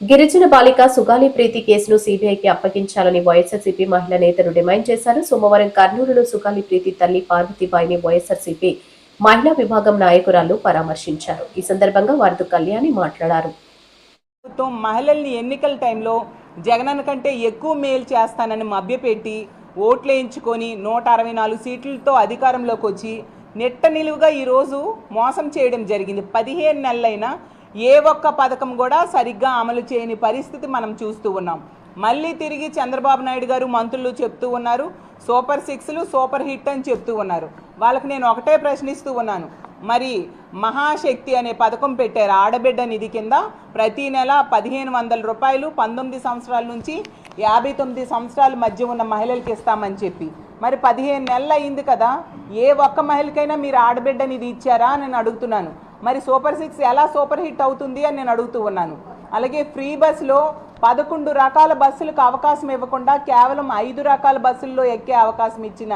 గిరిజన బాలిక సుగాలి ప్రీతి కేసును సీబీఐకి అప్పగించాలని వైఎస్ఆర్సీపీ మహిళా నేతలు డిమాండ్ చేశారు. సోమవారం కర్నూలులో సుగాలి ప్రీతి తల్లి పార్వతీబాయిని వైఎస్ఆర్సీపీ మహిళా విభాగం నాయకురాలు పరామర్శించారు. ఈ సందర్భంగా వారితో కళ్యాణి మాట్లాడారు. ప్రభుత్వం మహిళల్ని ఎన్నికల టైంలో జగనన్న కంటే ఎక్కువ మేలు చేస్తానని మభ్యపెట్టి ఓట్లేయించుకొని నూట అరవై నాలుగు సీట్లతో అధికారంలోకి వచ్చి నెట్ట నిలువుగా ఈరోజు మోసం చేయడం జరిగింది. పదిహేను నెలలైనా ఏ ఒక్క పథకం కూడా సరిగ్గా అమలు చేయని పరిస్థితి మనం చూస్తూ ఉన్నాం. మళ్ళీ తిరిగి చంద్రబాబు నాయుడు గారు మంత్రులు చెప్తూ ఉన్నారు. సూపర్ సిక్స్లు సూపర్ హిట్ అని చెప్తూ ఉన్నారు. వాళ్ళకి నేను ఒకటే ప్రశ్నిస్తూ ఉన్నాను. మరి మహాశక్తి అనే పథకం పెట్టారు ఆడబిడ్డ నిధి కింద ప్రతి నెల పదిహేను వందల రూపాయలు పంతొమ్మిది సంవత్సరాల నుంచి యాభై తొమ్మిది సంవత్సరాల మధ్య ఉన్న మహిళలకి ఇస్తామని చెప్పి. మరి పదిహేను నెలలు అయింది కదా ఏ ఒక్క మహిళకైనా మీరు ఆడబిడ్డ నిధి ఇచ్చారా అని నేను అడుగుతున్నాను. మరి సూపర్ సిక్స్ ఎలా సూపర్ హిట్ అవుతుంది అని నేను అడుగుతూ ఉన్నాను. అలాగే ఫ్రీ బస్సులో పదకొండు రకాల బస్సులకు అవకాశం ఇవ్వకుండా కేవలం ఐదు రకాల బస్సుల్లో ఎక్కే అవకాశం ఇచ్చిన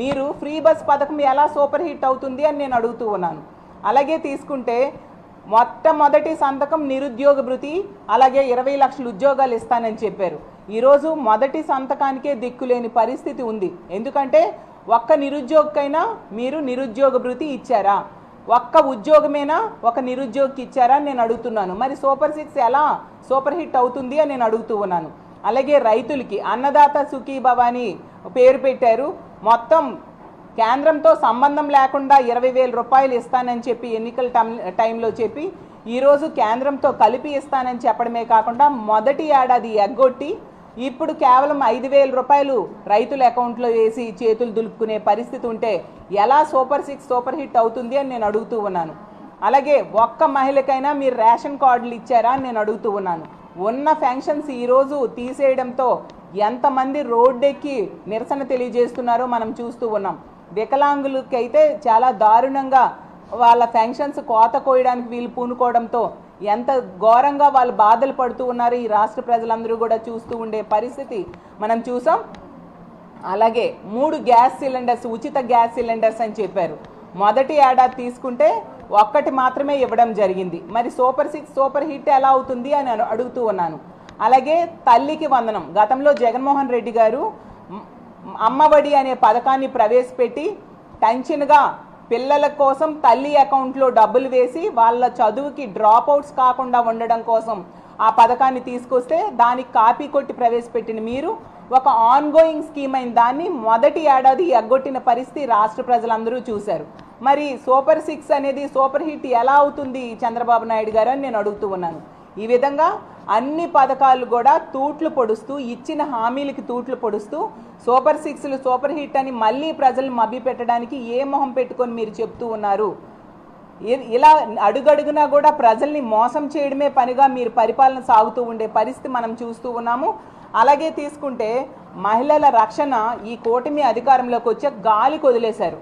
మీరు ఫ్రీ బస్ పథకం ఎలా సూపర్ హిట్ అవుతుంది అని నేను అడుగుతూ ఉన్నాను. అలాగే తీసుకుంటే మొట్టమొదటి సంతకం నిరుద్యోగ భృతి అలాగే ఇరవై లక్షల ఉద్యోగాలు ఇస్తానని చెప్పారు. ఈరోజు మొదటి సంతకానికే దిక్కులేని పరిస్థితి ఉంది. ఎందుకంటే ఒక్క నిరుద్యోగకైనా మీరు నిరుద్యోగ భృతి ఇచ్చారా? ఒక్క ఉద్యోగమేనా? ఒక నిరుద్యోగికి ఇచ్చారా నేను అడుగుతున్నాను. మరి సూపర్ సిక్స్ ఎలా? సూపర్ హిట్ అవుతుంది అని నేను అడుగుతూ ఉన్నాను. అలాగే రైతులకి అన్నదాత సుఖీ అని పేరు పెట్టారు. మొత్తం కేంద్రంతో సంబంధం లేకుండా ఇరవై వేల రూపాయలు ఇస్తానని చెప్పి ఎన్నికల టైం- టైంలో చెప్పి ఈరోజు కేంద్రంతో కలిపి ఇస్తానని చెప్పడమే కాకుండా మొదటి ఏడాది ఎగ్గొట్టి ఇప్పుడు కేవలం ఐదు వేల రూపాయలు రైతుల అకౌంట్లో వేసి చేతులు దులుపుకునే పరిస్థితి ఉంటే ఎలా సూపర్ సిక్స్ సూపర్ హిట్ అవుతుంది అని నేను అడుగుతూ ఉన్నాను. అలాగే ఒక్క మహిళకైనా మీరు రేషన్ కార్డులు ఇచ్చారా అని నేను అడుగుతూ ఉన్నాను. ఉన్న ఫ్యాంక్షన్స్ ఈరోజు తీసేయడంతో ఎంతమంది రోడ్డెక్కి నిరసన తెలియజేస్తున్నారో మనం చూస్తూ ఉన్నాం. వికలాంగులకైతే చాలా దారుణంగా వాళ్ళ ఫంక్షన్స్ కోత కోయడానికి వీళ్ళు పూనుకోవడంతో ఎంత ఘోరంగా వాళ్ళు బాధలు పడుతూ ఉన్నారు ఈ రాష్ట్ర ప్రజలందరూ కూడా చూస్తూ ఉండే పరిస్థితి మనం చూసాం. అలాగే మూడు గ్యాస్ సిలిండర్స్ ఉచిత గ్యాస్ సిలిండర్స్ అని చెప్పారు. మొదటి ఏడాది తీసుకుంటే ఒక్కటి మాత్రమే ఇవ్వడం జరిగింది. మరి సూపర్ సిక్స్ సూపర్ హిట్ ఎలా అవుతుంది అని అడుగుతూ ఉన్నాను. అలాగే తల్లికి వందనం. గతంలో జగన్మోహన్ రెడ్డి గారు అమ్మఒడి అనే పథకాన్ని ప్రవేశపెట్టి టెన్షన్గా పిల్లల కోసం తల్లి అకౌంట్లో డబ్బులు వేసి వాళ్ళ చదువుకి డ్రాప్ అవుట్స్ కాకుండా ఉండడం కోసం ఆ పథకాన్ని తీసుకొస్తే దానికి కాపీ కొట్టి ప్రవేశపెట్టిన మీరు ఒక ఆన్గోయింగ్ స్కీమ్ అయిన దాన్ని మొదటి ఏడాది ఎగ్గొట్టిన పరిస్థితి రాష్ట్ర ప్రజలందరూ చూశారు. మరి సూపర్ సిక్స్ అనేది సూపర్ హిట్ ఎలా అవుతుంది చంద్రబాబు నాయుడు గారు అని నేను అడుగుతూ ఉన్నాను. ఈ విధంగా అన్ని పథకాలు కూడా తూట్లు పొడుస్తూ ఇచ్చిన హామీలకి తూట్లు పొడుస్తూ సూపర్ సిక్స్లు సూపర్ హిట్ అని మళ్ళీ ప్రజలు మభ్య పెట్టడానికి ఏ మొహం పెట్టుకొని మీరు చెప్తూ ఉన్నారు? ఇ- ఇలా అడుగడుగునా కూడా ప్రజల్ని మోసం చేయడమే పనిగా మీరు పరిపాలన సాగుతూ ఉండే పరిస్థితి మనం చూస్తూ ఉన్నాము. అలాగే తీసుకుంటే మహిళల రక్షణ ఈ కూటమి అధికారంలోకి వచ్చే గాలి కొదిలేశారు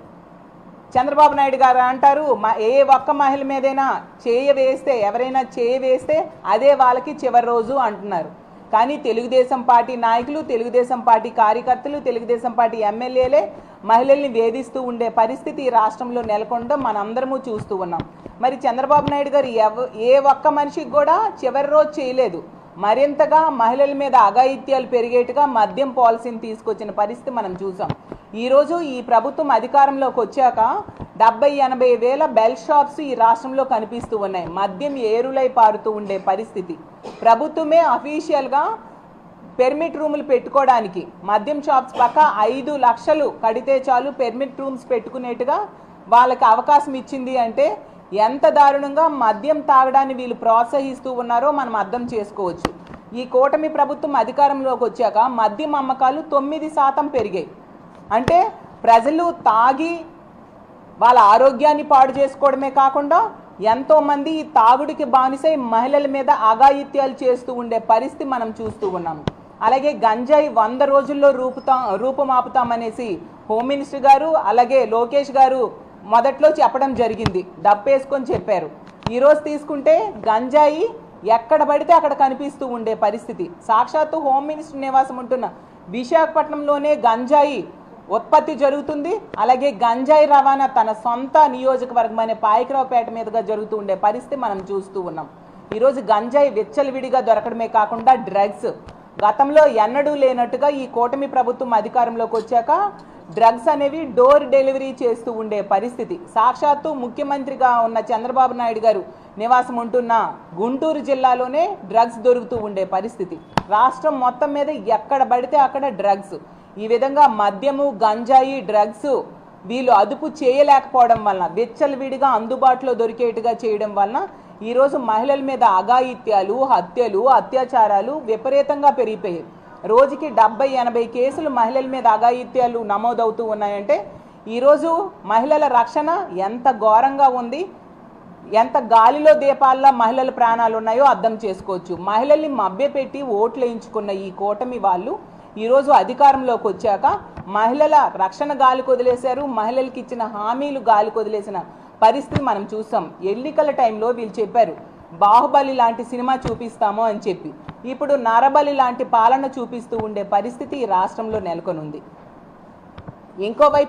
చంద్రబాబు నాయుడు గారు అంటారు మ- ఏ ఒక్క మహిళ మీదైనా చేయ వేస్తే ఎవరైనా చేయ వేస్తే అదే వాళ్ళకి చివరి రోజు అంటున్నారు. కానీ తెలుగుదేశం పార్టీ నాయకులు తెలుగుదేశం పార్టీ కార్యకర్తలు తెలుగుదేశం పార్టీ ఎమ్మెల్యేలే మహిళల్ని వేధిస్తూ ఉండే పరిస్థితి ఈ రాష్ట్రంలో నెలకొనడం మనందరము చూస్తూ ఉన్నాం. మరి చంద్రబాబు నాయుడు గారు ఎవ ఏ ఒక్క మనిషికి కూడా చివరి రోజు చేయలేదు. మరింతగా మహిళల మీద అఘాయిత్యాలు పెరిగేట్టుగా మద్యం పాలసీని తీసుకొచ్చిన పరిస్థితి మనం చూసాం. ఈరోజు ఈ ప్రభుత్వం అధికారంలోకి వచ్చాక డెబ్బై ఎనభై వేల బెల్ షాప్స్ ఈ రాష్ట్రంలో కనిపిస్తూ ఉన్నాయి. మద్యం ఏరులై పారుతూ ఉండే పరిస్థితి. ప్రభుత్వమే అఫీషియల్గా పెర్మిట్ రూములు పెట్టుకోవడానికి మద్యం షాప్స్ పక్క ఐదు లక్షలు కడితే చాలు పెర్మిట్ రూమ్స్ పెట్టుకునేట్టుగా వాళ్ళకి అవకాశం ఇచ్చింది అంటే ఎంత దారుణంగా మద్యం తాగడాన్ని వీళ్ళు ప్రోత్సహిస్తూ ఉన్నారో మనం అర్థం చేసుకోవచ్చు. ఈ కూటమి ప్రభుత్వం అధికారంలోకి వచ్చాక మద్యం అమ్మకాలు తొమ్మిది శాతం పెరిగాయి. అంటే ప్రజలు తాగి వాళ్ళ ఆరోగ్యాన్ని పాడు చేసుకోవడమే కాకుండా ఎంతోమంది ఈ తాగుడికి బానిసై మహిళల మీద అఘాయిత్యాలు చేస్తూ ఉండే పరిస్థితి మనం చూస్తూ ఉన్నాము. అలాగే గంజాయి వంద రోజుల్లో రూపుతా రూపుమాపుతామనేసి హోమ్ మినిస్టర్ గారు అలాగే లోకేష్ గారు మొదట్లో చెప్పడం జరిగింది. డబ్బేసుకొని చెప్పారు. ఈరోజు తీసుకుంటే గంజాయి ఎక్కడ పడితే అక్కడ కనిపిస్తూ ఉండే పరిస్థితి. సాక్షాత్తు హోమ్ మినిస్టర్ నివాసం ఉంటున్న విశాఖపట్నంలోనే గంజాయి ఉత్పత్తి జరుగుతుంది. అలాగే గంజాయి రవాణా తన సొంత నియోజకవర్గం అనే పాయకరావుపేట మీదుగా జరుగుతూ ఉండే పరిస్థితి మనం చూస్తూ ఉన్నాం. ఈరోజు గంజాయి విచ్చలవిడిగా దొరకడమే కాకుండా డ్రగ్స్. గతంలో ఎన్నడూ లేనట్టుగా ఈ కూటమి ప్రభుత్వం అధికారంలోకి వచ్చాక డ్రగ్స్ అనేవి డోర్ డెలివరీ చేస్తూ ఉండే పరిస్థితి. సాక్షాత్తు ముఖ్యమంత్రిగా ఉన్న చంద్రబాబు నాయుడు గారు నివాసం ఉంటున్న గుంటూరు జిల్లాలోనే డ్రగ్స్ దొరుకుతూ ఉండే పరిస్థితి. రాష్ట్రం మొత్తం మీద ఎక్కడ పడితే అక్కడ డ్రగ్స్. ఈ విధంగా మద్యము గంజాయి డ్రగ్స్ వీళ్ళు అదుపు చేయలేకపోవడం వలన విచ్చలవిడిగా అందుబాటులో దొరికేట్టుగా చేయడం వలన ఈరోజు మహిళల మీద అఘాయిత్యాలు హత్యలు అత్యాచారాలు విపరీతంగా పెరిగిపోయాయి. రోజుకి డెబ్బై ఎనభై కేసులు మహిళల మీద అఘాయిత్యాలు నమోదవుతూ ఉన్నాయంటే ఈరోజు మహిళల రక్షణ ఎంత ఘోరంగా ఉంది ఎంత గాలిలో దీపాల్లో మహిళల ప్రాణాలు ఉన్నాయో అర్థం చేసుకోవచ్చు. మహిళల్ని మభ్యపెట్టి ఓట్లు వేయించుకున్న ఈ కూటమి వాళ్ళు ఈరోజు అధికారంలోకి వచ్చాక మహిళల రక్షణ గాలి కొదిలేశారు మహిళలకి ఇచ్చిన హామీలు గాలి కొదిలేసిన పరిస్థితి మనం చూసాం ఎన్నికల టైంలో వీళ్ళు చెప్పారు బాహుబలి లాంటి సినిమా చూపిస్తాము అని చెప్పి. ఇప్పుడు నరబలి లాంటి పాలన చూపిస్తూ ఉండే పరిస్థితి ఈ రాష్ట్రంలో నెలకొనుంది. ఇంకోవైపు